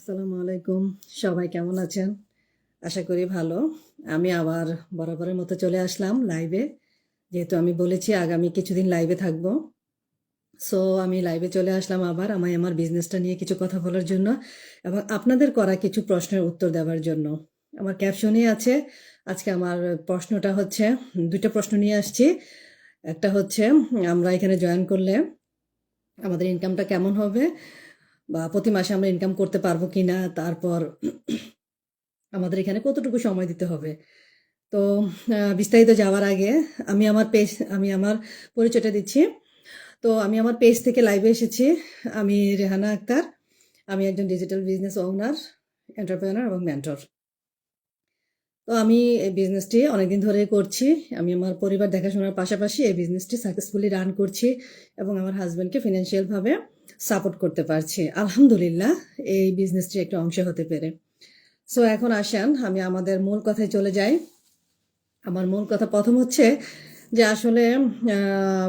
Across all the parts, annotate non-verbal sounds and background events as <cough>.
আসসালামু আলাইকুম। সবাই কেমন আছেন? আশা করি ভালো। আমি আবার বরাবরের মতো চলে আসলাম লাইভে যেহেতু আমি বলেছি আগামী কিছুদিন লাইভে থাকব। সো আমি লাইভে চলে আসলাম আবার আমি আমার বিজনেসটা নিয়ে কিছু কথা বলার জন্য এবং আপনাদের করা কিছু প্রশ্নের উত্তর দেওয়ার জন্য। আমার ক্যাপশনই আছে, আজকে আমার প্রশ্নটা হচ্ছে, দুইটা প্রশ্ন নিয়ে আসছি। একটা হচ্ছে, আমরা এখানে জয়েন করলে আমাদের ইনকামটা কেমন হবে? বা প্রতি মাসে আমরা ইনকাম করতে পারব কি না তারপর আমাদের এখানে কতটুকু সময় দিতে হবে? তো বিস্তারিত যাওয়ার আগে আমি আমার পেজ আমি আমার পরিচয়টা দিচ্ছি। তো, আমি আমার পেজ থেকে লাইভে এসেছি। আমি রেহানা আক্তার। আমি একজন ডিজিটাল বিজনেস ওনার এন্টারপ্রেনার এবং মেন্টর তো, আমি এই বিজনেসটি অনেকদিন ধরে করছি। আমি আমার পরিবার দেখাশোনার পাশাপাশি এই বিজনেসটি সাকসেসফুলি রান করছি এবং আমার হাজব্যান্ডকে ফিনান্সিয়ালভাবে সাপোর্ট করতে পারছি। আলহামদুলিল্লাহ, এই বিজনেসটির একটা অংশ হতে পেরে। সো এখন আসেন আমি আমাদের মূল কথায় চলে যাই। আমার মূল কথা প্রথম হচ্ছে যে আসলে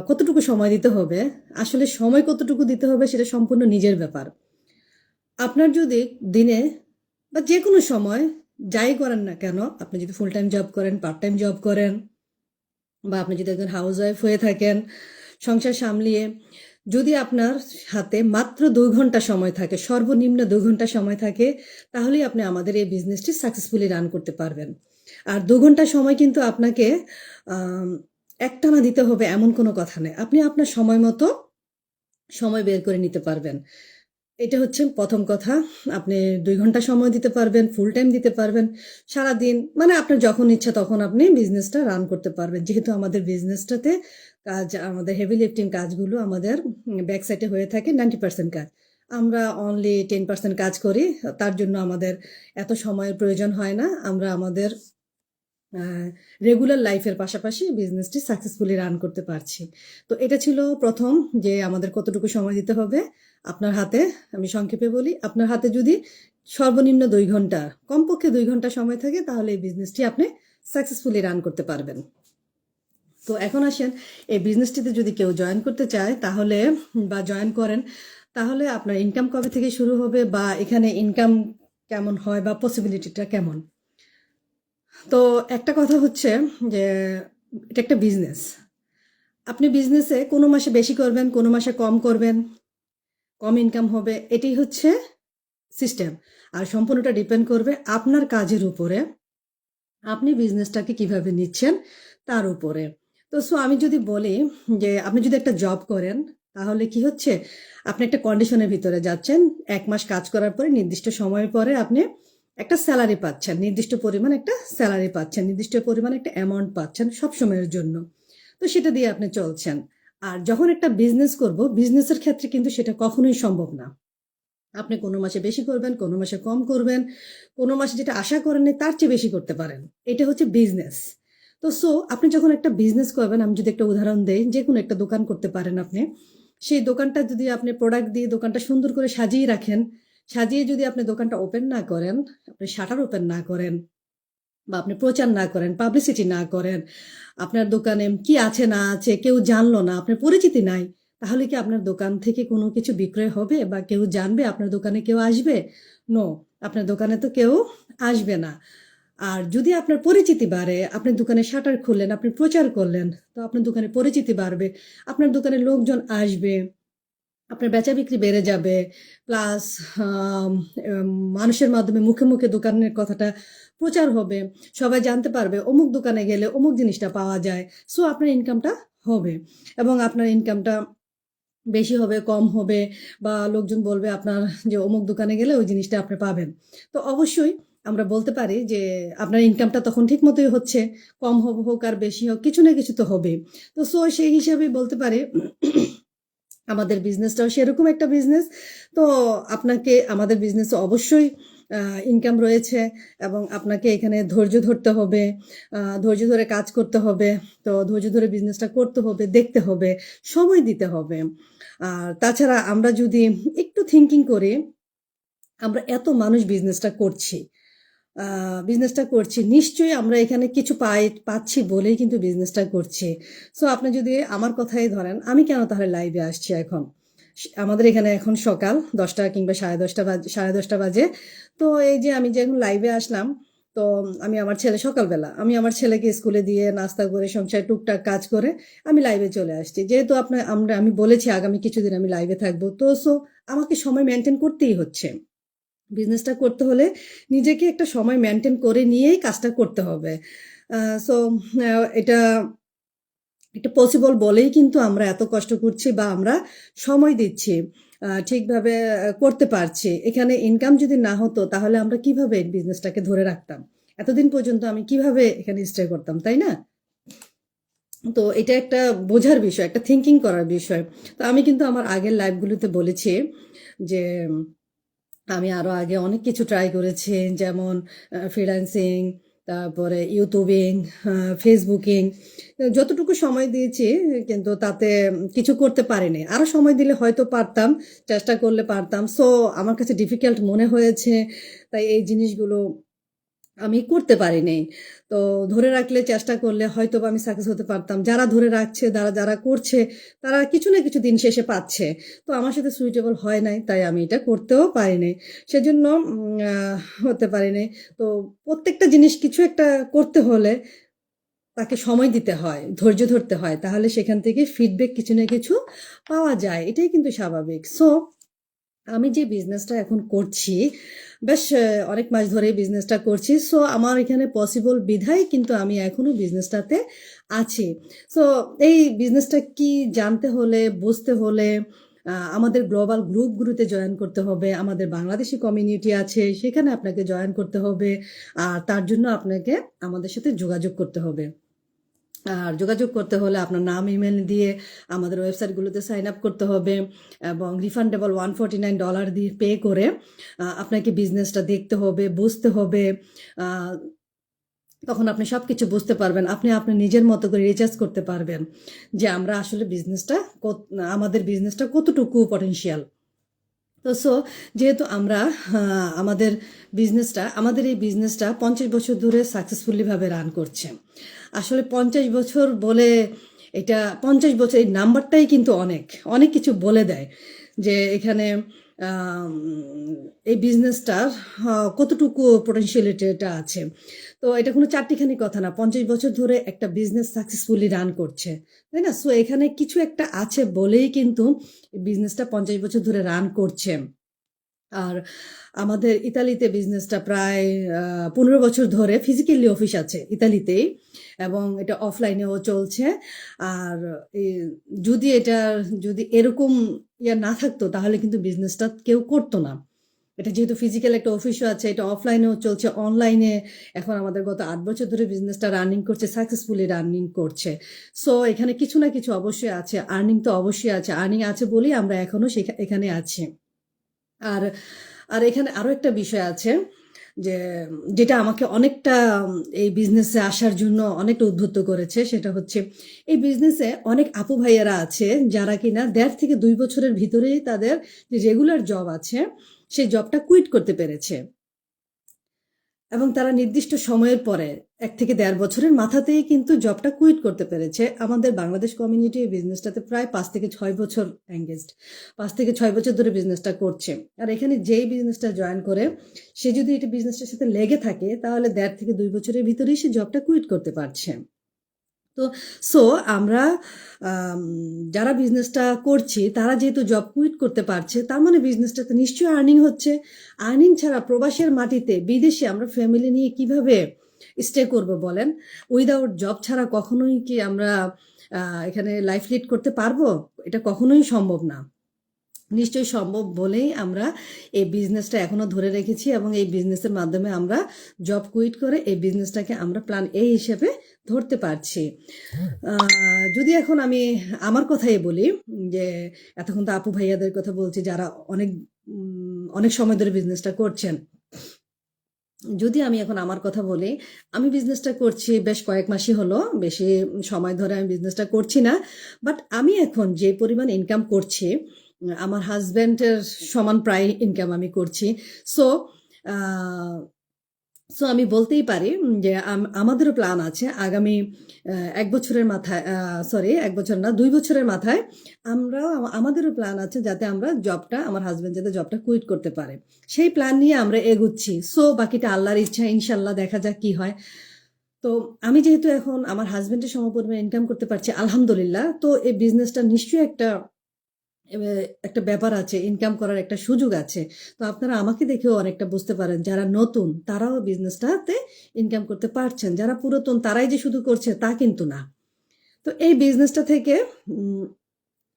কতটুকু সময় দিতে হবে? আসলে সময় কতটুকু দিতে হবে সেটা সম্পূর্ণ নিজের ব্যাপার। আপনার যদি দিনে বা যে কোনো সময় যাই করেন না কেন, আপনি যদি ফুল টাইম জব করেন পার্ট টাইম জব করেন, বা আপনি যদি একজন হাউস ওয়াইফ হয়ে থাকেন, সংসার সামলিয়ে যদি আপনার হাতে মাত্র দুই ঘণ্টা সময় থাকে, সর্বনিম্ন দুই ঘণ্টা সময় থাকে, তাহলেই আপনি আমাদের এই বিজনেসটি সাকসেসফুলি রান করতে পারবেন। আর দু ঘণ্টা সময় কিন্তু আপনাকে একটানা দিতে হবে এমন কোনো কথা নেই আপনি আপনার সময় মতো সময় বের করে নিতে পারবেন। এটা হচ্ছে প্রথম কথা। আপনি দুই ঘণ্টা সময় দিতে পারবেন ফুল টাইম দিতে পারবেন। সারা দিন মানে আপনার যখন ইচ্ছা তখন আপনি বিজনেসটা রান করতে পারবেন। যেহেতু আমাদের বিজনেসটাতে কাজ, আমাদের হেভি লিফটিং কাজগুলো আমাদের ব্যাক সাইডে হয়ে থাকে নাইনটি পার্সেন্ট কাজ। আমরা অনলি টেন পার্সেন্ট কাজ করি, তার জন্য আমাদের এত সময়ের প্রয়োজন হয় না। আমরা আমাদের রেগুলার লাইফের পাশাপাশি বিজনেসটি সাকসেসফুলি রান করতে পারছি। তো এটা ছিল প্রথম, যে আমাদের কতটুকু সময় দিতে হবে। আপনার হাতে, আমি সংক্ষেপে বলি, আপনার হাতে যদি সর্বনিম্ন দুই ঘণ্টা, কমপক্ষে দুই ঘণ্টা সময় থাকে, তাহলে এই বিজনেসটি আপনি সাকসেসফুলি রান করতে পারবেন। তো এখন আসেন, এই বিজনেসটিতে যদি কেউ জয়েন করতে চায়, তাহলে, বা জয়েন করেন, তাহলে আপনার ইনকাম কবে থেকে শুরু হবে, বা এখানে ইনকাম কেমন হয়, বা পসিবিলিটিটা কেমন? তো একটা কথা হচ্ছে যে, এটা একটা বিজনেস আপনি বিজনেসে কোনো মাসে বেশি করবেন, কোনো মাসে কম করবেন, কম ইনকাম হবে, এটাই হচ্ছে সিস্টেম আর সম্পূর্ণটা ডিপেন্ড করবে আপনার কাজের উপরে, আপনি বিজনেসটাকে কীভাবে নিচ্ছেন, তার উপরে। তো সো আমি যদি বলি যে আপনি যদি একটা জব করেন, তাহলে কি হচ্ছে? আপনি একটা কন্ডিশনের ভিতরে যাচ্ছেন, এক মাস কাজ করার পরে নির্দিষ্ট সময়ের পরে আপনি একটা স্যালারি পাচ্ছেন, নির্দিষ্ট পরিমাণ একটা স্যালারি পাচ্ছেন, নির্দিষ্ট পরিমাণ একটা অ্যামাউন্ট পাচ্ছেন সব সময়ের জন্য। তো সেটা দিয়ে আপনি চলছেন। আর যখন একটা বিজনেস করব বিজনেসের ক্ষেত্রে কিন্তু সেটা কখনোই সম্ভব না। আপনি কোনো মাসে বেশি করবেন, কোনো মাসে কম করবেন, কোনো মাসে যেটা আশা করেননি তার চেয়ে বেশি করতে পারেন। এটা হচ্ছে বিজনেস তো সো আপনি যখন একটা বিজনেস করবেন, আমি যদি একটা উদাহরণ দেই, যে কোনো একটা দোকান করতে পারেন আপনি, সেই দোকানটা যদি আপনি প্রোডাক্ট দিয়ে দোকানটা সুন্দর করে সাজিয়ে রাখেন, সাজিয়ে যদি আপনি দোকানটা ওপেন না করেন, আপনি শাটার ওপেন না করেন, বা আপনি প্রচার না করেন পাবলিসিটি না করেন, আপনার দোকানে কি আছে না আছে, কেউ জানলো না, আপনার পরিচিতি নাই, তাহলে কি আপনার দোকান থেকে কোনো কিছু বিক্রয় হবে, বা কেউ জানবে আপনার দোকানে কেউ আসবে? নো আপনার দোকানে তো কেউ আসবে না। আর যদি আপনার পরিচিতি বাড়ে আপনি দোকানে শাটার খুললেন, আপনি প্রচার করলেন, তো আপনার দোকানে পরিচিতি বাড়বে, আপনার দোকানে লোকজন আসবে, আপনার বেচা বিক্রি বেড়ে যাবে প্লাস মানুষের মাধ্যমে মুখে মুখে দোকানের কথাটা প্রচার হবে, সবাই জানতে পারবে, অমুক দোকানে গেলে অমুক জিনিসটা পাওয়া যায় সো আপনার ইনকামটা হবে, এবং আপনার ইনকামটা বেশি হবে, কম হবে, বা লোকজন বলবে আপনার যে অমুক দোকানে গেলে ওই জিনিসটা আপনি পাবেন, তো অবশ্যই আমরা বলতে পারি যে আপনার ইনকামটা তখন ঠিক মতোই হচ্ছে, কম হোক হোক আর বেশি হোক, কিছু না কিছু তো হবে তো সো সেই হিসাবে বলতে পারি <clears throat> আমাদের বিজনেসটাও সেরকম একটা বিজনেস তো আপনাকে, আমাদের বিজনেসে অবশ্যই ইনকাম রয়েছে এবং আপনাকে এখানে ধৈর্য ধরতে হবে ধৈর্য ধরে কাজ করতে হবে, তো ধৈর্য ধরে বিজনেসটা করতে হবে, দেখতে হবে, সময় দিতে হবে। আর তাছাড়া আমরা যদি একটু থিঙ্কিং করি, আমরা এত মানুষ বিজনেসটা করছি। বিজনেসটা করছি। নিশ্চয়ই আমরা এখানে কিছু পাই, পাচ্ছি বলেই কিন্তু বিজনেসটা করছি। সো আপনি যদি আমার কথাই ধরেন, আমি কেন তাহলে লাইভে আসছি এখন? আমাদের এখানে এখন সকাল দশটা কিংবা সাড়ে দশটা বাজে, সাড়ে দশটা বাজে। তো এই যে আমি যে এখন লাইভে আসলাম, তো আমি আমার ছেলে, সকালবেলা আমি আমার ছেলেকে স্কুলে দিয়ে নাস্তা করে, সংসারে টুকটাক কাজ করে আমি লাইভে চলে আসছি। যেহেতু আপনার আমরা, আমি বলেছি আগামী কিছুদিন আমি লাইভে থাকব, তো সো আমাকে সময় মেনটেন করতেই হচ্ছে। বিজনেসটা করতে হলে নিজেকে একটা সময় মেনটেন করে নিয়েই কাজটা করতে হবে। সো এটা এটা পসিবল বলেই কিন্তু আমরা এত কষ্ট করছি বা আমরা সময় দিচ্ছি ঠিকভাবে করতে পারছি। এখানে ইনকাম যদি না হতো তাহলে আমরা কীভাবে বিজনেসটাকে ধরে রাখতাম? এতদিন পর্যন্ত আমি কীভাবে এখানে স্টে করতাম, তাই না? তো এটা একটা বোঝার বিষয়, একটা থিঙ্কিং করার বিষয়। তো আমি কিন্তু আমার আগের লাইভগুলোতে বলেছি যে আমি আরও আগে অনেক কিছু ট্রাই করেছি, যেমন ফ্রিল্যান্সিং তারপরে ইউটিউবিং ফেসবুকিং যতটুকু সময় দিয়েছি, কিন্তু তাতে কিছু করতে পারিনি। আরও সময় দিলে হয়তো পারতাম, চেষ্টা করলে পারতাম। সো আমার কাছে ডিফিকাল্ট মনে হয়েছে, তাই এই জিনিসগুলো আমি করতে পারিনি। তো ধরে রাখলে চেষ্টা করলে হয়তো আমি সাকসেস হতে পারতাম। যারা ধরে রাখছে, যারা যারা করছে, তারা কিছু না কিছু দিন শেষে পাচ্ছে। তো আমার সাথে সুইটেবল হয় নাই, তাই আমি এটা করতেও পারিনি। সেজন্য হতে পারিনি। তো প্রত্যেকটা জিনিস কিছু একটা করতে হলে তাকে সময় দিতে হয়, ধৈর্য ধরতে হয়। তাহলে সেখান থেকে ফিডব্যাক কিছু না কিছু পাওয়া যায়। এটাই কিন্তু স্বাভাবিক। সো আমি যে বিজনেসটা এখন করছি, বেশ অনেক মাস ধরে বিজনেসটা করছি সো আমার এখানে পসিবল বিধায় কিন্তু আমি এখনও বিজনেসটাতে আছি। সো এই বিজনেসটা কি জানতে হলে, বুঝতে হলে আমাদের গ্লোবাল গ্রুপগুলোতে জয়েন করতে হবে, আমাদের বাংলাদেশি কমিউনিটি আছে, সেখানে আপনাকে জয়েন করতে হবে, আর তার জন্য আপনাকে আমাদের সাথে যোগাযোগ করতে হবে। আর যোগাযোগ করতে হলে আপনার নাম ইমেল দিয়ে আমাদের ওয়েবসাইটগুলোতে সাইন আপ করতে হবে এবং refundable one forty nine dollar দিয়ে পে করে আপনাকে বিজনেসটা দেখতে হবে, বুঝতে হবে তখন আপনি সব কিছু বুঝতে পারবেন। আপনি আপনি নিজের মতো করে রিচার্জ করতে পারবেন যে আমরা আসলে বিজনেসটা আমাদের বিজনেসটা কতটুকু পটেনশিয়াল তো সো যেহেতু আমরা আমাদের বিজনেসটা আমাদের এই বিজনেসটা পঞ্চাশ বছর ধরে সাকসেসফুলিভাবে রান করছে। আসলে পঞ্চাশ বছর বলে এটা, পঞ্চাশ বছর, এই নাম্বারটাই কিন্তু অনেক অনেক কিছু বলে দেয় যে এখানে এই বিজনেসটার কতটুকু পোটেনশিয়ালিটি এটা আছে। তো এটা কোনো চারটিখানি কথা না। পঞ্চাশ বছর ধরে একটা বিজনেস সাকসেসফুলি রান করছে, তাই না? সো এখানে কিছু একটা আছে বলেই কিন্তু বিজনেসটা পঞ্চাশ বছর ধরে রান করছে। আর আমাদের ইতালিতে বিজনেসটা প্রায় পনেরো বছর ধরে ফিজিক্যালি অফিস আছে ইতালিতেই এবং এটা অফলাইনেও চলছে। আর যদি এটা, যদি এরকম ইয়া না থাকতো তাহলে কিন্তু বিজনেসটা কেউ করতো না। এটা যেহেতু ফিজিক্যাল একটা অফিসও আছে, এটা অফলাইনেও চলছে অনলাইনে এখন আমাদের গত আট বছর ধরে বিজনেসটা রানিং করছে সাকসেসফুলি রানিং করছে। সো এখানে কিছু না কিছু অবশ্যই আছে আর্নিং তো অবশ্যই আছে আর্নিং আছে বলেই আমরা এখনও সেখা- এখানে আছি। আর আর এখানে আরও একটা বিষয় আছে যে, যেটা আমাকে অনেকটা, এই বিজনেসে আসার জন্য অনেকটা উদ্বুদ্ধ করেছে, সেটা হচ্ছে এই বিজনেসে অনেক আপু ভাইয়ারা আছে যারা কিনা দেড় থেকে দুই বছরের ভিতরেই তাদের যে রেগুলার জব আছে সেই জবটা কুইট করতে পেরেছে। এবং তারা নির্দিষ্ট সময়ের পরে, এক থেকে দেড় বছরের মাথাতেই কিন্তু জবটা কুইট করতে পেরেছে। আমাদের বাংলাদেশ কমিউনিটি এই বিজনেসটাতে প্রায় পাঁচ থেকে ছয় বছর এঙ্গেজড পাঁচ থেকে ছয় বছর ধরে বিজনেসটা করছে। আর এখানে যেই বিজনেসটা জয়েন করে, সে যদি এটা বিজনেসটার সাথে লেগে থাকে, তাহলে দেড় থেকে দুই বছরের ভিতরেই সে জবটা কুইট করতে পারছে। তো সো আমরা যারা বিজনেসটা করছি, তারা যেহেতু জব কুইট করতে পারছে, তার মানে বিজনেসটা তো নিশ্চয়ই আর্নিং হচ্ছে। আর্নিং ছাড়া প্রবাসের মাটিতে বিদেশে আমরা ফ্যামিলি নিয়ে কীভাবে স্টে করব বলেন? উইদাউট জব ছাড়া কখনোই কি আমরা এখানে লাইফ লিড করতে পারব? এটা কখনোই সম্ভব না। নিশ্চয়ই সম্ভব বলেই আমরা এই বিজনেসটা এখনও ধরে রেখেছি এবং এই বিজনেসের মাধ্যমে আমরা জব কুইট করে এই বিজনেসটাকে আমরা প্ল্যান এ হিসেবে ধরতে পারছি। যদি এখন আমি আমার কথাই বলি, যে এতক্ষণ তো আপু ভাইয়াদের কথা বলছি, যারা অনেক অনেক সময় ধরে বিজনেসটা করছেন। যদি আমি এখন আমার কথা বলি, আমি বিজনেসটা করছি বেশ কয়েক মাসই হলো, বেশি সময় ধরে আমি বিজনেসটা করছি না বাট আমি এখন যে পরিমাণ ইনকাম করছি আমার হাজব্যান্ডের সমান প্রায় ইনকাম আমি করছি। সো সো আমি বলতেই পারি যে আম- আমাদেরও প্ল্যান আছে আগামী এক বছরের মাথায় সরি এক বছর না, দুই বছরের মাথায় আমরাও আমাদেরও প্ল্যান আছে যাতে আমরা জবটা আমার হাজব্যান্ড যাতে জবটা কুইট করতে পারে। সেই প্ল্যান নিয়ে আমরা এগুচ্ছি। সো বাকিটা আল্লাহর ইচ্ছা ইনশাল্লাহ দেখা যাক কি হয়। তো আমি যেহেতু এখন আমার হাজব্যান্ডের সমপরিমাণ ইনকাম করতে পারছি, আলহামদুলিল্লাহ, তো এই বিজনেসটা নিশ্চয়ই একটা একটা ব্যাপার আছে ইনকাম করার একটা সুযোগ আছে। তো আপনারা আমাকে দেখেও অনেকটা বুঝতে পারেন, যারা নতুন তারাও বিজনেসটাতে ইনকাম করতে পারছেন। যারা পুরাতন তারাই যে শুধু করছে তা কিন্তু না। তো এই বিজনেসটা থেকে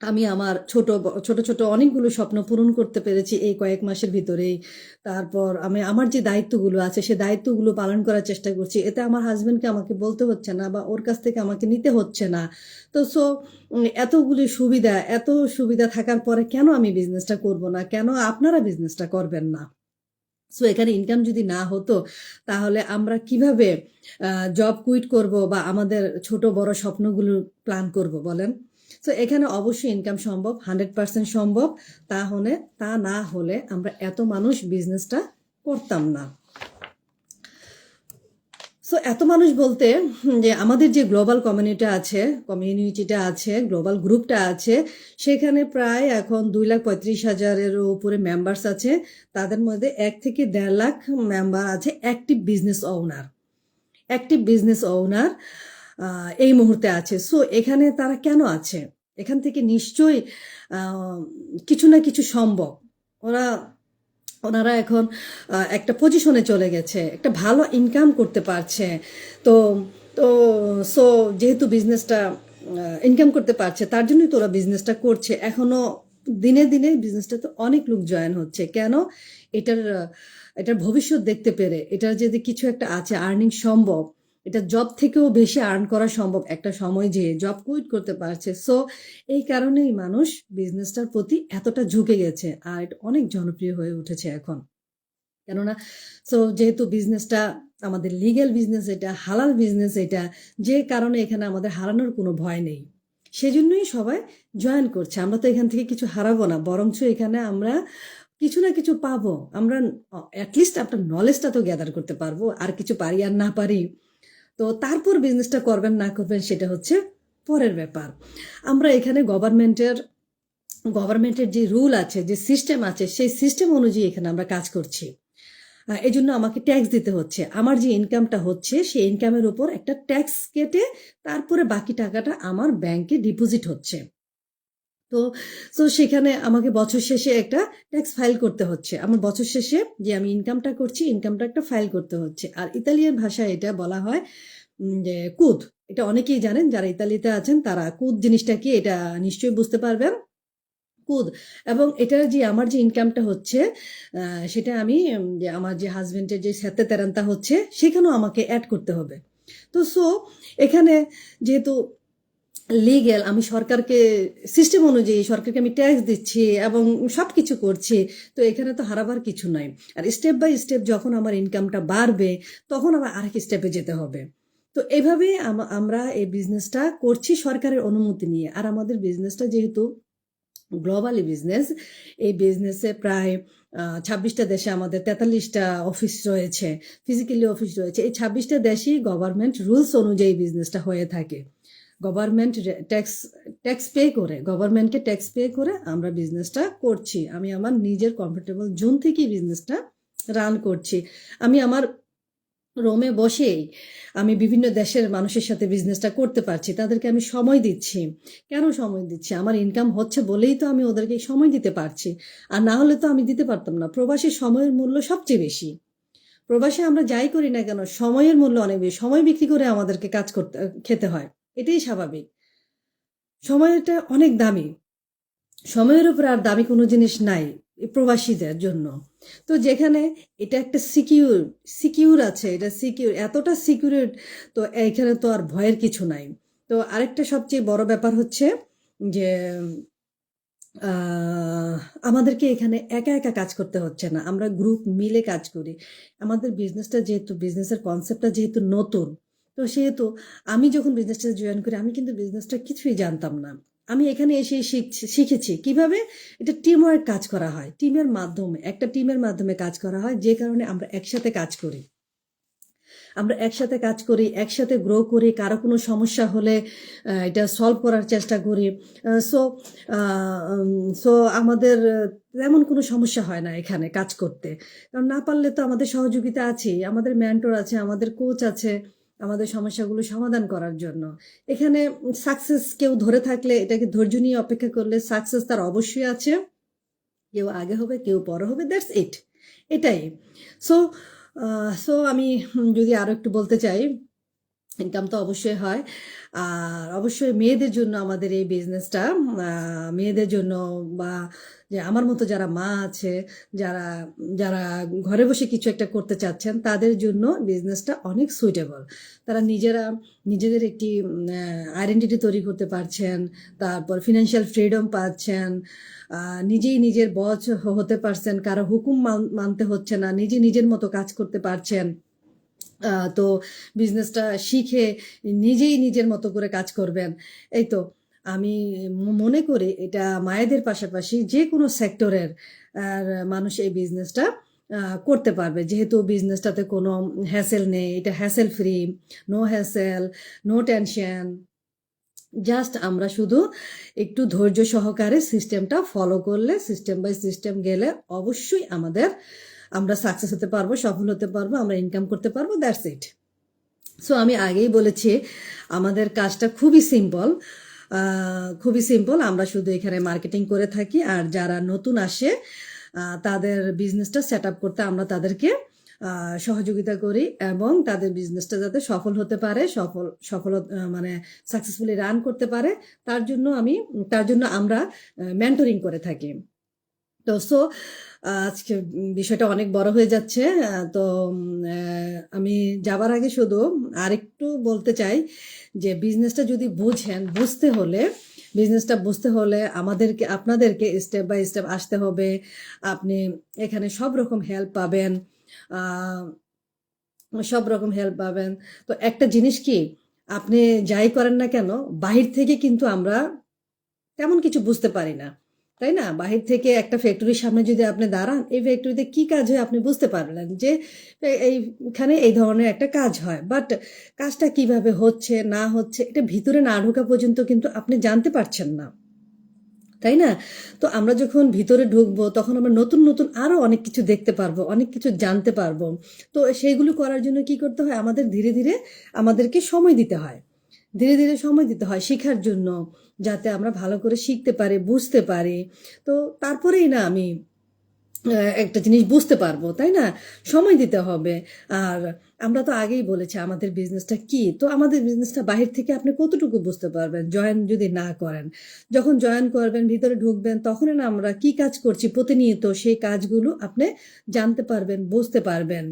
আমি আমার ছোট ছোট ছোট অনেকগুলো স্বপ্ন পূরণ করতে পেরেছি এই কয়েক মাসের ভিতরেই। তারপর আমি, আমার যে দায়িত্বগুলো আছে, সে দায়িত্বগুলো পালন করার চেষ্টা করছি। এতে আমার হাজব্যান্ডকে আমাকে বলতে হচ্ছে না বা ওর কাছ থেকে আমাকে নিতে হচ্ছে না। তো সো এতগুলি সুবিধা, এত সুবিধা থাকার পরে কেন আমি বিজনেসটা করব না? কেন আপনারা বিজনেসটা করবেন না? সো এখানে ইনকাম যদি না হতো, তাহলে আমরা কীভাবে জব কুইট করব বা আমাদের ছোট বড় স্বপ্নগুলো প্ল্যান করব বলেন? সো এখানে অবশ্যই ইনকাম সম্ভব হান্ড্রেড পার্সেন্ট সম্ভব। তা হলে, তা না হলে আমরা এত মানুষ বিজনেসটা করতাম না। সো এত মানুষ বলতে যে আমাদের যে গ্লোবাল কমিউনিটি আছে কমিউনিটিটা আছে গ্লোবাল গ্রুপটা আছে, সেখানে প্রায় এখন দুই লাখ পঁয়ত্রিশ হাজারের উপরে মেম্বার্স আছে। তাদের মধ্যে এক থেকে দেড় লাখ মেম্বার আছে active business owner active business owner এই মুহূর্তে আছে। সো এখানে তারা কেন আছে? এখান থেকে নিশ্চয়ই কিছু না কিছু সম্ভব। ওরা, ওনারা এখন একটা পজিশনে চলে গেছে, একটা ভালো ইনকাম করতে পারছে। তো তো সো যেহেতু বিজনেসটা ইনকাম করতে পারছে, তার জন্যই তো ওরা বিজনেসটা করছে। এখনও দিনে দিনে বিজনেসটাতে অনেক লোক জয়েন হচ্ছে। কেন? এটার এটার ভবিষ্যৎ দেখতে পেরে। এটার যদি কিছু একটা আছে আর্নিং সম্ভব। এটা জব থেকেও বেশি আর্ন করা সম্ভব একটা সময় যে জব কুইট করতে পারছে। সো এই কারণেই মানুষ বিজনেসটার প্রতি এতটা ঝুঁকে গেছে আর এটা অনেক জনপ্রিয় হয়ে উঠেছে এখন। কেননা সো যেহেতু বিজনেসটা আমাদের লিগ্যাল বিজনেস এটা হালাল বিজনেস এটা যে কারণে এখানে আমাদের হারানোর কোনো ভয় নেই। সেজন্যই সবাই জয়েন করছে। আমরা তো এখান থেকে কিছু হারাবো না, বরঞ্চ এখানে আমরা কিছু না কিছু পাবো। আমরা অ্যাটলিস্ট আপনার নলেজটা তো গ্যাদার করতে পারব। আর কিছু পারি আর না পারি তো তারপর বিজনেসটা করবেন না করবেন সেটা হচ্ছে পরের ব্যাপার। আমরা এখানে গভর্নমেন্টের গভর্নমেন্টের যে রুল আছে, যে সিস্টেম আছে, সেই সিস্টেম অনুযায়ী এখানে আমরা কাজ করছি। এই জন্য আমাকে ট্যাক্স দিতে হচ্ছে। আমার যে ইনকামটা হচ্ছে, সেই ইনকামের উপর একটা ট্যাক্স কেটে তারপরে বাকি টাকাটা আমার ব্যাংকে ডিপোজিট হচ্ছে। তো তো সেখানে আমাকে বছর শেষে একটা ট্যাক্স ফাইল করতে হচ্ছে। আমার বছর শেষে যে আমি ইনকামটা করছি ইনকামটা একটা ফাইল করতে হচ্ছে। আর ইতালিয়ান ভাষায় এটা বলা হয় যে কুদ এটা অনেকেই জানেন, যারা ইতালিতে আছেন তারা কুদ জিনিসটা কি এটা নিশ্চয়ই বুঝতে পারবেন। কুদ এবং এটার যে আমার যে ইনকামটা হচ্ছে সেটা আমি যে আমার যে হাজবেন্ডের যে সেতে তেরান্তা হচ্ছে, সেখানেও আমাকে অ্যাড করতে হবে। তো সো এখানে যেহেতু লিগেল আমি সরকারকে সিস্টেম অনুযায়ী সরকারকে আমি ট্যাক্স দিচ্ছি এবং সব কিছু করছি, তো এখানে তো হারাবার কিছু নাই। আর স্টেপ বাই স্টেপ যখন আমার ইনকামটা বাড়বে, তখন আবার আরেক স্টেপে যেতে হবে। তো এভাবে আমরা এই বিজনেসটা করছি সরকারের অনুমতি নিয়ে। আর আমাদের বিজনেসটা যেহেতু গ্লোবালি বিজনেস এই বিজনেসে প্রায় ছাব্বিশটা দেশে আমাদের তেতাল্লিশটা অফিস রয়েছে ফিজিক্যালি অফিস রয়েছে। এই ছাব্বিশটা দেশেই গভর্নমেন্ট রুলস অনুযায়ী বিজনেসটা হয়ে থাকে। গভর্নমেন্ট ট্যাক্স ট্যাক্স পে করে গভর্নমেন্টকে ট্যাক্স পে করে আমরা বিজনেসটা করছি। আমি আমার নিজের কমফোর্টেবল জোন থেকেই বিজনেসটা রান করছি। আমি আমার রোমে বসেই আমি বিভিন্ন দেশের মানুষের সাথে বিজনেসটা করতে পারছি, তাদেরকে আমি সময় দিচ্ছি। কেন সময় দিচ্ছি? আমার ইনকাম হচ্ছে বলেই তো আমি ওদেরকে সময় দিতে পারছি। আর না হলে তো আমি দিতে পারতাম না। প্রবাসী সময়ের মূল্য সবচেয়ে বেশি। প্রবাসে আমরা যাই করি না কেন, সময়ের মূল্য অনেক বেশি। সময় বিক্রি করে আমাদেরকে কাজ করতে, খেতে হয়। এটাই স্বাভাবিক। সময়টা অনেক দামি। সময়ের উপর আর দামি কোনো জিনিস নাই প্রবাসীদের জন্য। তো যেখানে এটা একটা সিকিউর সিকিউর আছে, এটা সিকিউর এতটা সিকিউর তো এখানে তো আর ভয়ের কিছু নাই। তো আরেকটা সবচেয়ে বড় ব্যাপার হচ্ছে যে আমাদেরকে এখানে একা একা কাজ করতে হচ্ছে না। আমরা গ্রুপ মিলে কাজ করি। আমাদের বিজনেসটা যেহেতু বিজনেসের কনসেপ্টটা যেহেতু নতুন তো সেহেতু আমি যখন বিজনেসটা জয়েন করি, আমি কিন্তু বিজনেসটা কিছুই জানতাম না। আমি এখানে এসে শিখছি, শিখেছি। কীভাবে? এটা টিম ওয়ার্ক কাজ করা হয় টিমের মাধ্যমে। একটা টিমের মাধ্যমে কাজ করা হয়, যে কারণে আমরা একসাথে কাজ করি। আমরা একসাথে কাজ করি, একসাথে গ্রো করি, কারও কোনো সমস্যা হলে এটা সলভ করার চেষ্টা করি। সো সো আমাদের, তেমন কোনো সমস্যা হয় না এখানে কাজ করতে। কারণ না পারলে তো আমাদের সহযোগিতা আছেই। আমাদের মেন্টর আছে, আমাদের কোচ আছে। আমাদের সমস্যাগুলো সমাধান করার জন্য। এখানে সাকসেস কেউ ধরে থাকলে এটাকে ধৈর্য নিয়ে অপেক্ষা করলে সাকসেস তার অবশ্যই আছে। কেউ আগে হবে, কেউ পরে হবে দ্যাটস ইট এটাই। সো সো আমি যদি আরও একটু বলতে চাই ইনকাম তো অবশ্যই হয়। আর অবশ্যই মেয়েদের জন্য আমাদের এই বিজনেসটা মেয়েদের জন্য বা যে আমার মতো যারা মা আছে, যারা যারা ঘরে বসে কিছু একটা করতে চাচ্ছেন, তাদের জন্য বিজনেসটা অনেক সুইটেবল তারা নিজেরা, নিজেদের একটি আইডেন্টিটি তৈরি করতে পারছেন, তারপর ফিনান্সিয়াল ফ্রিডম পাচ্ছেন নিজেই নিজের বচ হতে পারছেন, কারও হুকুম মান- মানতে হচ্ছে না, নিজে নিজের মতো কাজ করতে পারছেন। তো বিজনেসটা শিখে নিজেই নিজের মতো করে কাজ করবেন। এই তো, আমি মনে করি এটা মায়েদের পাশাপাশি যে কোনো সেক্টরের মানুষ এই বিজনেসটা করতে পারবে। যেহেতু বিজনেসটাতে কোনো হ্যাসেল নেই, এটা hassle free no hassle no tension just আমরা শুধু একটু ধৈর্য সহকারে সিস্টেমটা ফলো করলে সিস্টেম বাই সিস্টেম গেলে অবশ্যই আমাদের আমরা সাকসেস হতে পারব, সফল হতে পারব, আমরা ইনকাম করতে পারব দ্যাটস ইট সো আমি আগেই বলেছি, আমাদের কাজটা খুবই সিম্পল খুবই সিম্পল আমরা শুধু এখানে মার্কেটিং করে থাকি, আর যারা নতুন আসে তাদের বিজনেসটা সেট আপ করতে আমরা তাদেরকে সহযোগিতা করি এবং তাদের বিজনেসটা যাতে সফল হতে পারে, সফল সফল মানে সাকসেসফুলি রান করতে পারে, তার জন্য আমি, তার জন্য আমরা মেন্টরিং করে থাকি। তো সো আজকে বিষয়টা অনেক বড় হয়ে যাচ্ছে তো আমি যাবার আগে শুধু আরেকটু বলতে চাই যে বিজনেসটা যদি বুঝেন, বুঝতে হলে বিজনেসটা বুঝতে হলে আমাদেরকে, আপনাদেরকে স্টেপ বাই স্টেপ আসতে হবে। আপনি এখানে সব রকম হেল্প পাবেন সব রকম হেল্প পাবেন। তো একটা জিনিস কি, আপনি যাই করেন না কেন, বাহির থেকে কিন্তু আমরা তেমন কিছু বুঝতে পারি না। তাই না? বাহির থেকে একটা ফ্যাক্টরির সামনে যদি আপনি দাঁড়ান, এই ফ্যাক্টরিতে কি কাজ হয় আপনি বুঝতে পারলেন যে এইখানে এই ধরনের একটা কাজ হয়। বাট কাজটা কীভাবে হচ্ছে, না হচ্ছে, এটা ভিতরে না ঢোকা পর্যন্ত কিন্তু আপনি জানতে পারছেন না। তাই না? তো আমরা যখন ভিতরে ঢুকবো, তখন আমরা নতুন নতুন আরও অনেক কিছু দেখতে পারব, অনেক কিছু জানতে পারব। তো সেইগুলো করার জন্য কি করতে হয়? আমাদের ধীরে ধীরে আমাদেরকে সময় দিতে হয়। ধীরে ধীরে সময় দিতে হয় শেখার জন্য, যাতে আমরা ভালো করে শিখতে পারি, বুঝতে পারি। তো তারপরেই না আমি একটা জিনিস বুঝতে পারব, তাই না? সময় দিতে হবে। আর আমরা তো আগেই বলেছি আমাদের বিজনেসটা কি? তো আমাদের বিজনেসটা বাহির থেকে আপনি কতটুকু বুঝতে পারবেন? জয়েন যদি না করেন, যখন জয়েন করবেন, ভিতরে ঢুকবেন, তখনই না আমরা কি কাজ করছি, প্রতিনিয়ত সেই কাজগুলো আপনি জানতে পারবেন, বুঝতে পারবেন।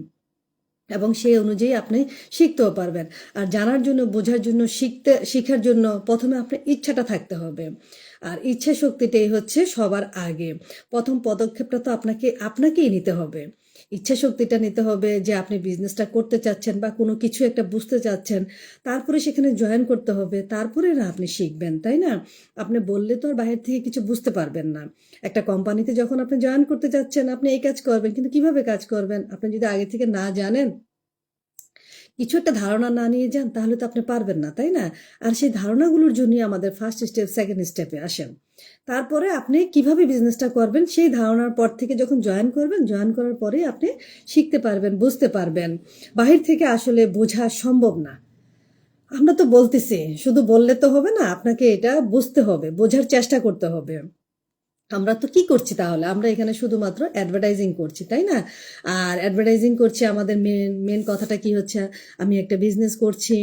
এবং সেই অনুযায়ী আপনি শিখতেও পারবেন। আর জানার জন্য, বোঝার জন্য, শিখতে, শিখার জন্য প্রথমে আপনার ইচ্ছাটা থাকতে হবে। আর ইচ্ছা শক্তিটাই হচ্ছে সবার আগে। প্রথম পদক্ষেপটা তো আপনাকে, আপনাকেই নিতে হবে। ইচ্ছা শক্তিটা নিতে হবে যে আপনি বিজনেসটা করতে চাচ্ছেন বা কোনো কিছু একটা বুঝতে চাচ্ছেন, তারপরে সেখানে জয়েন করতে হবে, তারপরে না আপনি শিখবেন, তাই না? আপনি বললে তো আর বাইরে থেকে কিছু বুঝতে পারবেন না। একটা কোম্পানিতে যখন আপনি জয়েন করতে চাচ্ছেন আপনি এই কাজ করবেন, কিন্তু কীভাবে কাজ করবেন? আপনি যদি আগে থেকে না জানেন কিছু একটা ধারণা না নিয়ে যান, তাহলে তো আপনি পারবেন না, তাই না? আর সেই ধারণাগুলোর জন্যই আমাদের ফার্স্ট স্টেপ সেকেন্ড স্টেপে আসেন। তারপরে আপনি কীভাবে বিজনেসটা করবেন, সেই ধারণার পর থেকে যখন জয়েন করবেন জয়েন করার পরে আপনি শিখতে পারবেন, বুঝতে পারবেন। বাহির থেকে আসলে বোঝা সম্ভব না। আমরা তো বলতেছি, শুধু বললে তো হবে না, আপনাকে এটা বুঝতে হবে, বোঝার চেষ্টা করতে হবে। আমরা তো কি করছি তাহলে? আমরা এখানে শুধুমাত্র অ্যাডভার্টাইজিং করছি, তাই না? আর অ্যাডভার্টাইজিং করছি, আমাদের মেন মেন কথাটা কি হচ্ছে? আমি একটা বিজনেস করছি,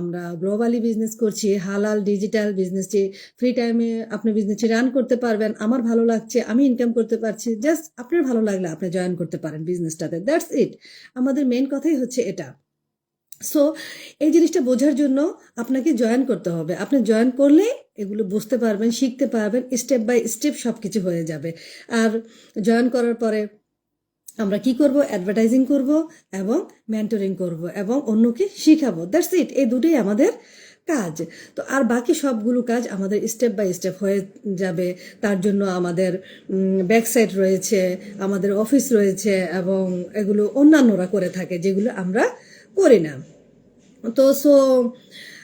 আমরা গ্লোবালি বিজনেস করছি হালাল ডিজিটাল বিজনেসটি ফ্রি টাইমে আপনি বিজনেসটি রান করতে পারবেন, আমার ভালো লাগছে, আমি ইনকাম করতে পারছি জাস্ট আপনার ভালো লাগলে আপনি জয়েন করতে পারেন বিজনেসটাতে দ্যাটস ইট আমাদের মেন কথাই হচ্ছে এটা। সো এই জিনিসটা বোঝার জন্য আপনাকে জয়েন করতে হবে। আপনি জয়েন করলে এগুলো বুঝতে পারবেন, শিখতে পারবেন স্টেপ বাই স্টেপ সব কিছু হয়ে যাবে। আর জয়েন করার পরে আমরা কি করব? অ্যাডভার্টাইজিং করব এবং মেন্টরিং করব এবং অন্যকে শিখাবো। দ্যাটস ইট এই দুটোই আমাদের কাজ। তো আর বাকি সবগুলো কাজ আমাদের স্টেপ বাই স্টেপ হয়ে যাবে। তার জন্য আমাদের ব্যাকসাইট রয়েছে, আমাদের অফিস রয়েছে এবং এগুলো অন্যান্যরা করে থাকে, যেগুলো আমরা করি না। তো সো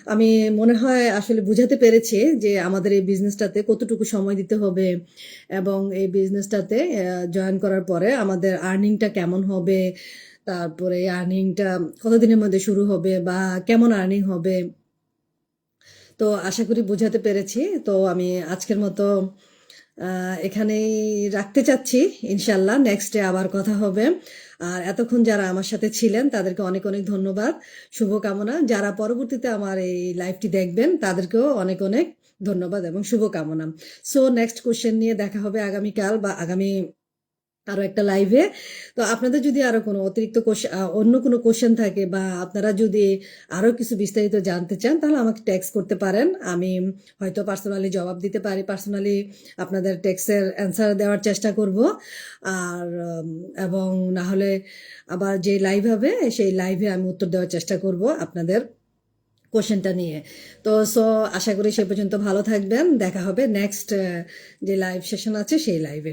আমি মনে হয় আসলে বুঝাতে পেরেছি যে আমাদের এই বিজনেসটাতে কতটুকু সময় দিতে হবে এবং এই বিজনেসটাতে জয়েন করার পরে আমাদের আর্নিংটা কেমন হবে, তারপরে আর্নিংটা কতদিনের মধ্যে শুরু হবে বা কেমন আর্নিং হবে। তো, আশা করি বোঝাতে পেরেছি। তো, আমি আজকের মতো এখানেই রাখতে চাচ্ছি। ইনশাল্লাহ নেক্সট ডে আবার কথা হবে। আর এতক্ষণ যারা আমার সাথে ছিলেন, তাদেরকে অনেক অনেক ধন্যবাদ। শুভকামনা। যারা পরবর্তীতে আমার এই লাইভটি দেখবেন, তাদেরকেও অনেক অনেক ধন্যবাদ এবং শুভকামনা। সো নেক্সট কোশ্চেন নিয়ে দেখা হবে আগামীকাল বা আগামী আরও একটা লাইভে তো আপনাদের যদি আরও কোনো অতিরিক্ত অন্য কোনো কোশ্চেন থাকে বা আপনারা যদি আরও কিছু বিস্তারিত জানতে চান, তাহলে আমাকে ট্যাক্স করতে পারেন। আমি হয়তো পার্সোনালি জবাব দিতে পারি। পার্সোনালি আপনাদের ট্যাক্সের অ্যান্সার দেওয়ার চেষ্টা করব। আর এবং না হলে আবার যে লাইভ হবে, সেই লাইভে আমি উত্তর দেওয়ার চেষ্টা করব আপনাদের কোশ্চেনটা নিয়ে। তো সো আশা করি সে পর্যন্ত ভালো থাকবেন। দেখা হবে নেক্সট যে লাইভ সেশন আছে, সেই লাইভে